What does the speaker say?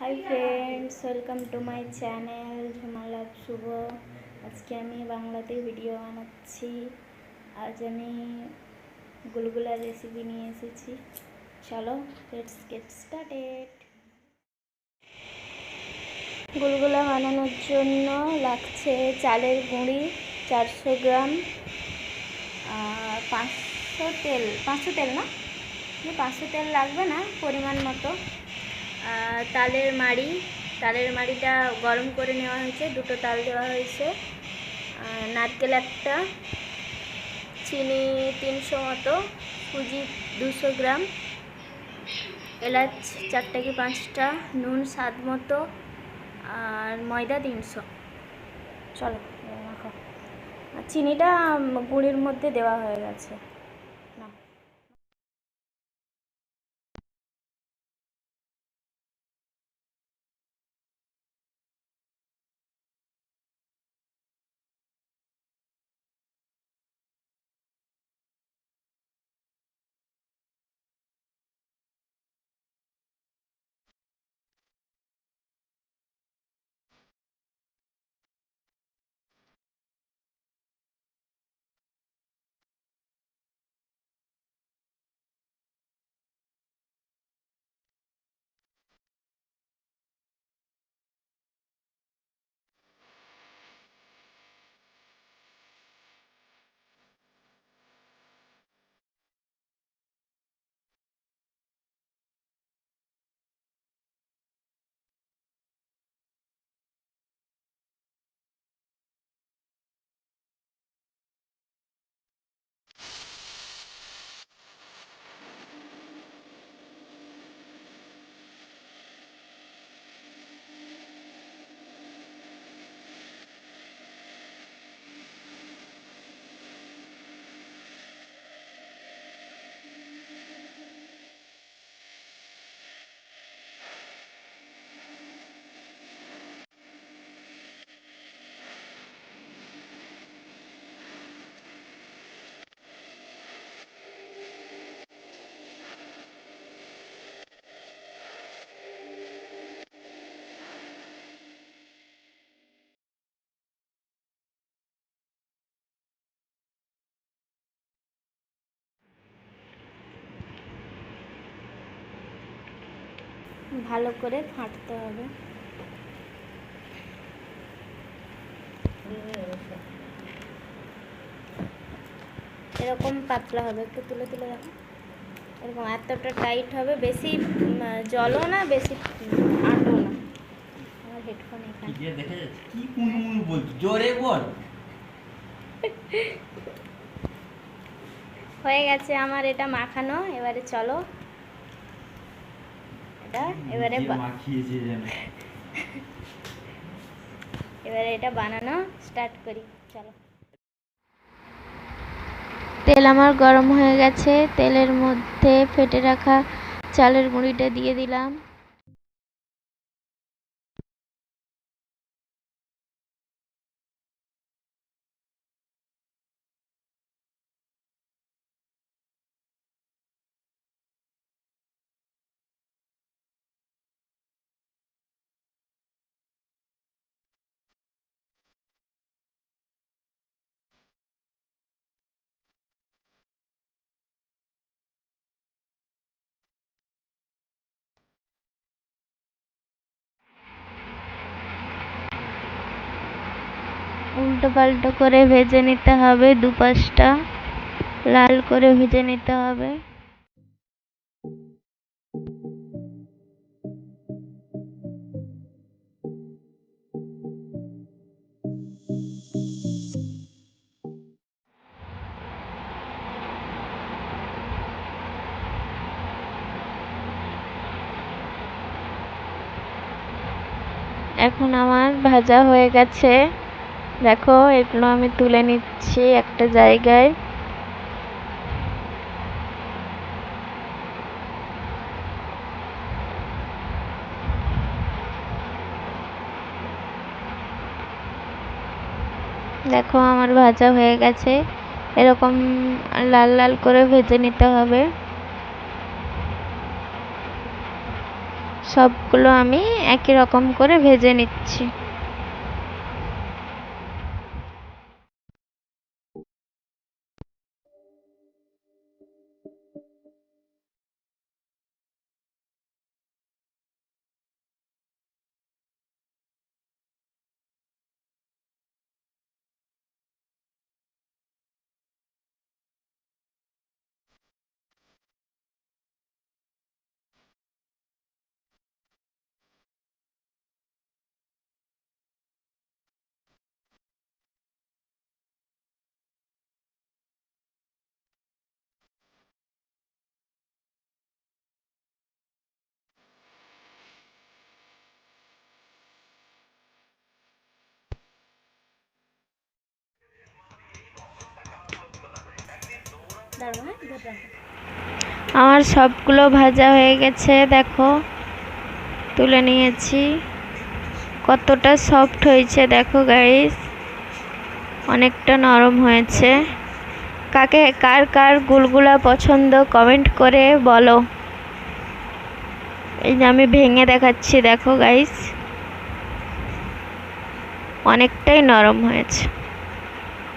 Hi friends welcome to my channel ঝুমালাভ শুভ আজকে আমি বাংলাতে ভিডিও বানাচ্ছি। আজ আমি গুলগুলার রেসিপি নিয়ে এসেছি। চলো লেটস গেট স্টার্টেড গুলগুলা বানানোর জন্য লাগছে চালের গুঁড়ি চারশো গ্রাম। পাঁচশো তেল পাঁচশো তেল না? পাঁচশো তেল লাগবে না, পরিমাণ মতো। তালের মাড়ি। তালের মাড়িটা গরম করে নেওয়া হয়েছে, দুটো তাল দেওয়া হয়েছে। নারকেল একটা, চিনি তিনশো মতো, সুজি দুশো গ্রাম, এলাচ চারটে কি পাঁচটা, নুন স্বাদ মতো, আর ময়দা তিনশো। চলো চিনিটা গুঁড়ির মধ্যে দেওয়া হয়ে গেছে। ভালো করে ফাটতে হবে। এরকম পাতলা হবে একটু তুলে তুলে দেখো। এরকম এতটা টাইট হবে বেশি জলও না বেশি আটও না। আমার হেডফোন এখানে। কি কুনমুন জোরে বল। হয়ে গেছে আমার এটা মাখানো এবারে চলো। এটা? এবারে এবারে এটা বানানো স্টার্ট করি চলো। তেল আমার গরম হয়ে গেছে তেলের মধ্যে ফেটে রাখা চালের গুঁড়িটা দিয়ে দিলাম। উল্টো পাল্টো করে ভেজে নিতে হবে, দুপাশটা লাল করে ভেজে নিতে হবে। এখন আমার ভাজা হয়ে গেছে। দেখো, এগুলো আমি তুলে নিচ্ছি একটা জায়গায়। দেখো, আমার ভাজা হয়ে গেছে। এরকম লাল লাল করে ভেজে নিতে হবে। সবগুলো আমি একই রকম করে ভেজে নিচ্ছি। আমার সবগুলো ভাজা হয়ে গেছে, দেখো। তুলে নিয়েছি। কতটা সফট হয়েছে, দেখো গাইস অনেকটা নরম হয়েছে। কাকে, কার কার গুলগুলা পছন্দ কমেন্ট করে বলো। এই যে আমি ভেঙে দেখাচ্ছি, দেখো গাইস অনেকটাই নরম হয়েছে।